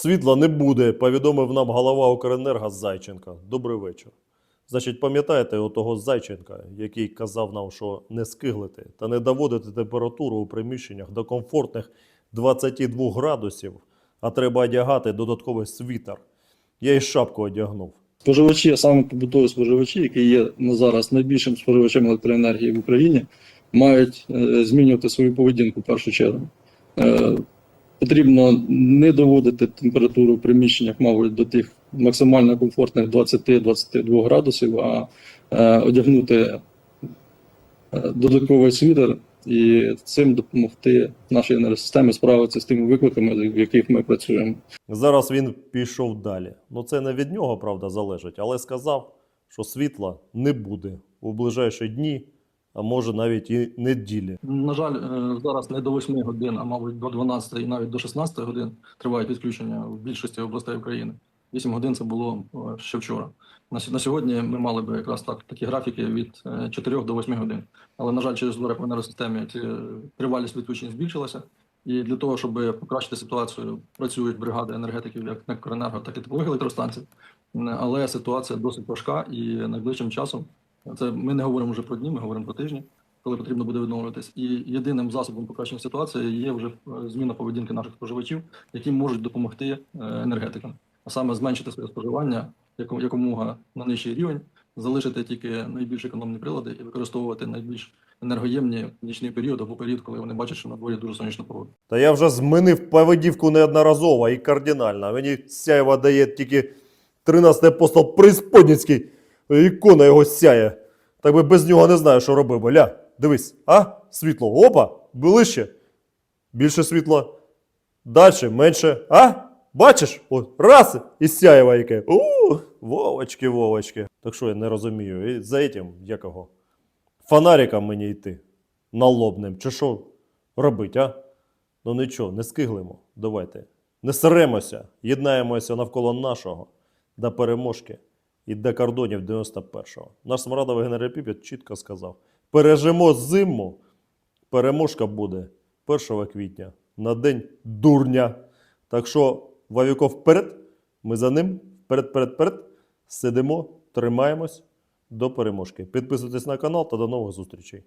Світла не буде, повідомив нам голова Укренерго Зайченка. Добрий вечір. Значить, пам'ятаєте отого Зайченка, який казав нам, що не скиглити та не доводити температуру у приміщеннях до комфортних 22 градусів, а треба одягати додатковий світер. Я і шапку одягнув. Споживачі, саме побутові споживачі, які є на зараз найбільшим споживачем електроенергії в Україні, мають е, змінювати свою поведінку в першу чергу. Потрібно не доводити температуру в приміщеннях, мабуть, до тих максимально комфортних 20-22 градусів, а е, одягнути е, додатковий світер і цим допомогти нашій енергосистемі справитися з тими викликами, в яких ми працюємо. Зараз він пішов далі. Ну це не від нього, правда, залежить, але сказав, що світла не буде у ближайші дні, а може навіть і неділі. На жаль, е, зараз не до 8 годин, а мабуть до 12 і навіть до 16 годин тривають відключення в більшості областей України. 8 годин це було е, ще вчора. На сьогодні ми мали би якраз так такі графіки від е, 4 до 8 годин. Але на жаль, через удари по енергосистемі е, тривалість відключень збільшилася. І для того, щоб покращити ситуацію, працюють бригади енергетиків як НЕК «Укренерго», так і теплових електростанцій. Але ситуація досить важка і найближчим часом це ми не говоримо вже про дні, ми говоримо про тижні коли потрібно буде відновлюватись. І єдиним засобом покращення ситуації є вже е, зміна поведінки наших споживачів, які можуть допомогти е, енергетикам, а саме зменшити своє споживання яко- якомога на нижчий рівень, залишити тільки найбільш економні прилади і використовувати найбільш енергоємні нічний період або період, коли вони бачать, що на дворі дуже сонячна погода. Та я вже змінив поведівку неодноразово і кардинально. Мені сяєва дає тільки 13 апостол Присподницький. Ікона його сяє. Так би без нього не знаю, що робив би. Ля, дивись, а? Світло. Опа, ближче. Більше світла. Дальше, менше. А? Бачиш? О, раз і сяєва яке. У, Вовочки, Вовочки. Так що я не розумію. І за этим, якого? Фонариком мені йти. Налобним. Чи що робить, а? Ну нічого, не скиглимо. Давайте. Не сиремося, єднаємося навколо нашого до переможки і до кордонів 91-го. Наш смарадовий генерал Піпіт чітко сказав: пережимо зиму, переможка буде 1 квітня на день дурня. Так що Вавіко вперед, ми за ним вперед, вперед, вперед, сидимо, тримаємось до переможки. Підписуйтесь на канал та до нових зустрічей.